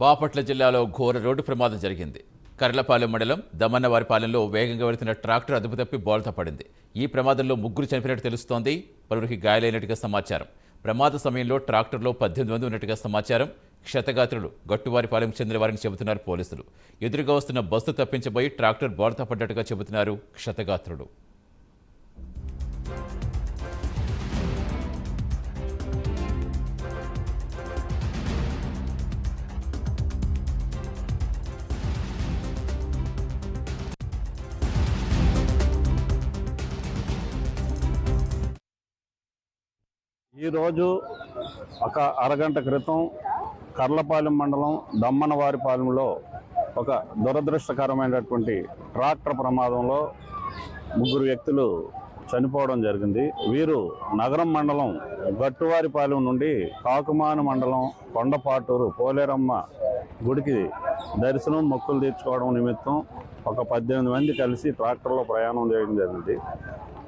బాపట్ల జిల్లాలో ఘోర రోడ్డు ప్రమాదం జరిగింది. కర్లపాలెం మండలం దమన్నవారిపాలెంలో వేగంగా వెళుతున్న ట్రాక్టర్ అదుపు తప్పి బోల్తా పడింది. ఈ ప్రమాదంలో ముగ్గురు చనిపోయినట్టు తెలుస్తోంది. పలువురికి గాయాలైనట్టుగా సమాచారం. ప్రమాద సమయంలో ట్రాక్టర్లో పద్దెనిమిది మంది ఉన్నట్టుగా సమాచారం. క్షతగాత్రులు గట్టువారిపాలెం చెందిన వారిని చెబుతున్నారు పోలీసులు. ఎదురుగా వస్తున్న బస్సు తప్పించబోయి ట్రాక్టర్ బోల్తా పడ్డట్టుగా చెబుతున్నారు క్షతగాత్రులు. ఈరోజు ఒక అరగంట క్రితం కర్లపాలెం మండలం దమ్మనవారిపాలెంలో ఒక దురదృష్టకరమైనటువంటి ట్రాక్టర్ ప్రమాదంలో ముగ్గురు వ్యక్తులు చనిపోవడం జరిగింది. వీరు నగరం మండలం గట్టువారిపాలెం నుండి కాకుమాను మండలం కొండపాటూరు పోలేరమ్మ గుడికి దర్శనం మొక్కులు తీర్చుకోవడం నిమిత్తం ఒక పద్దెనిమిది మంది కలిసి ట్రాక్టర్లో ప్రయాణం చేయడం జరిగింది.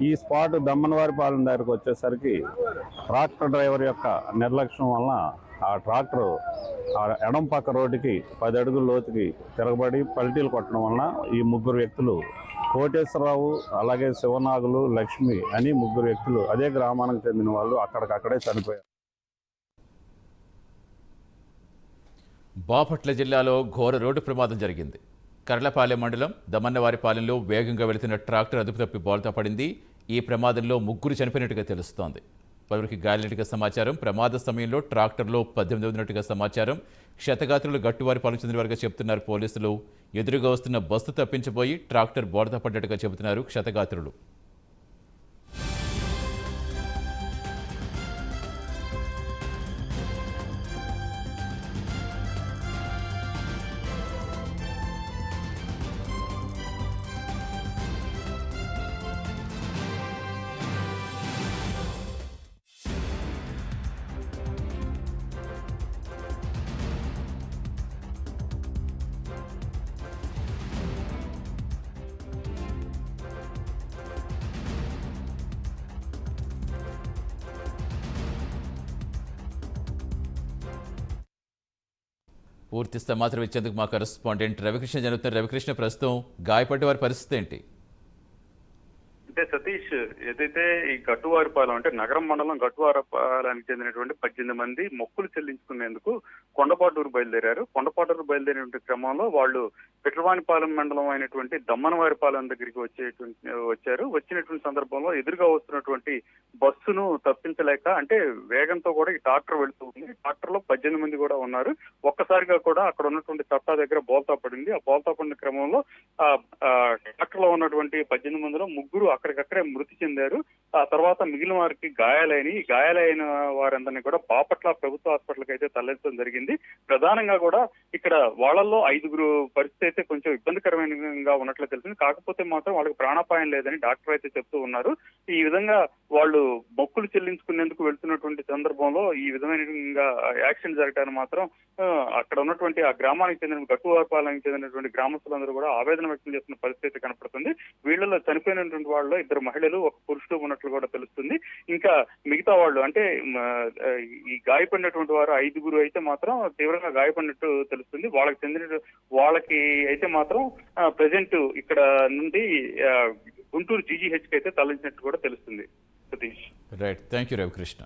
ఈ స్పాట్ దమ్మనవారిపాలెం దగ్గరకు వచ్చేసరికి ట్రాక్టర్ డ్రైవర్ యొక్క నిర్లక్ష్యం వలన ఆ ట్రాక్టర్ ఆ ఎడం పక్క రోడ్డుకి పది అడుగుల లోతుకి తిరగబడి పల్టీలు కొట్టడం వలన ఈ ముగ్గురు వ్యక్తులు కోటేశ్వరరావు అలాగే శివనాగులు లక్ష్మి అని ముగ్గురు వ్యక్తులు అదే గ్రామానికి చెందిన వాళ్ళు అక్కడికక్కడే చనిపోయారు. బాపట్ల జిల్లాలో ఘోర రోడ్డు ప్రమాదం జరిగింది. కర్లపాలెం మండలం దమన్నవారిపాలెంలో వేగంగా వెళుతున్న ట్రాక్టర్ అదుపు తప్పి బోల్తా పడింది. ఈ ప్రమాదంలో ముగ్గురు చనిపోయినట్టుగా తెలుస్తోంది. పలువురికి గాలినట్టుగా సమాచారం ప్రమాద సమయంలో ట్రాక్టర్లో పద్దెనిమిది ఉన్నట్టుగా సమాచారం. క్షతగాత్రులు గట్టువారిపాలెం చెందిన చెందినవారుగా చెబుతున్నారు పోలీసులు. ఎదురుగా వస్తున్న బస్సు తప్పించబోయి ట్రాక్టర్ బోల్తా పడ్డట్టుగా చెబుతున్నారు క్షతగాత్రులు. పూర్తిస్తే మాత్రం ఇచ్చేందుకు మా కరెస్పాండెంట్ రవికృష్ణ జరుగుతున్న రవికృష్ణ ప్రస్తుతం గాయపడ్డ వారి పరిస్థితి ఏంటి? అంటే సతీష్ ఏదైతే ఈ గట్టువారిపాలెం అంటే నగరం మండలం గట్టువారిపాలెనికి చెందినటువంటి పద్దెనిమిది మంది మొక్కులు చెల్లించుకునేందుకు కొండపాటూరు బయలుదేరారు. కొండపాటూరు బయలుదేరినటువంటి క్రమంలో వాళ్ళు పిట్రవానిపాలెం మండలం అయినటువంటి దమ్మనవారిపాలెం దగ్గరికి వచ్చేటువంటి వచ్చారు. వచ్చినటువంటి సందర్భంలో ఎదురుగా వస్తున్నటువంటి బస్సును తప్పించలేక అంటే వేగంతో కూడా ఈ ట్రాక్టర్ వెళుతూ ఉంది. ట్రాక్టర్లో పద్దెనిమిది మంది కూడా ఉన్నారు. ఒక్కసారిగా కూడా అక్కడ ఉన్నటువంటి చట్టా దగ్గర బోల్తా పడింది. ఆ బోల్తా పడిన క్రమంలో ఆ ట్రాక్టర్లో ఉన్నటువంటి పద్దెనిమిది మందిలో ముగ్గురు అక్కడికక్కడే మృతి చెందారు. ఆ తర్వాత మిగిలిన వారికి గాయాలైన గాయాలైన వారందరినీ కూడా బాపట్ల ప్రభుత్వ హాస్పిటల్కి అయితే తరలించడం జరిగింది. ప్రధానంగా కూడా ఇక్కడ వాళ్ళల్లో ఐదుగురు పరిస్థితి అయితే కొంచెం ఇబ్బందికరమైనగా ఉన్నట్లు తెలిసింది. కాకపోతే మాత్రం వాళ్ళకి ప్రాణాపాయం లేదని డాక్టర్ అయితే చెప్తూ ఉన్నారు. ఈ విధంగా వాళ్ళు మొక్కులు చెల్లించుకునేందుకు వెళ్తున్నటువంటి సందర్భంలో ఈ విధమైన యాక్సిడెంట్ జరగడానికి మాత్రం అక్కడ ఉన్నటువంటి ఆ గ్రామానికి చెందిన గట్టువారపాలెనికి చెందినటువంటి గ్రామస్తులందరూ కూడా ఆవేదన వ్యక్తం చేస్తున్న పరిస్థితి కనపడుతుంది. వీళ్ళలో చనిపోయినటువంటి వాళ్ళు వాళ్ళలో ఇద్దరు మహిళలు ఒక పురుషుడు ఉన్నట్లు కూడా తెలుస్తుంది. ఇంకా మిగతా వాళ్ళు అంటే ఈ గాయపడినటువంటి వారు ఐదుగురు అయితే మాత్రం తీవ్రంగా గాయపడినట్టు తెలుస్తుంది. వాళ్ళకి చెందిన వాళ్ళకి అయితే మాత్రం ప్రజెంట్ ఇక్కడ నుండి గుంటూరు జీజీహెచ్కి అయితే తరలించినట్టు కూడా తెలుస్తుంది. Satish. Right thank you Ravikrishna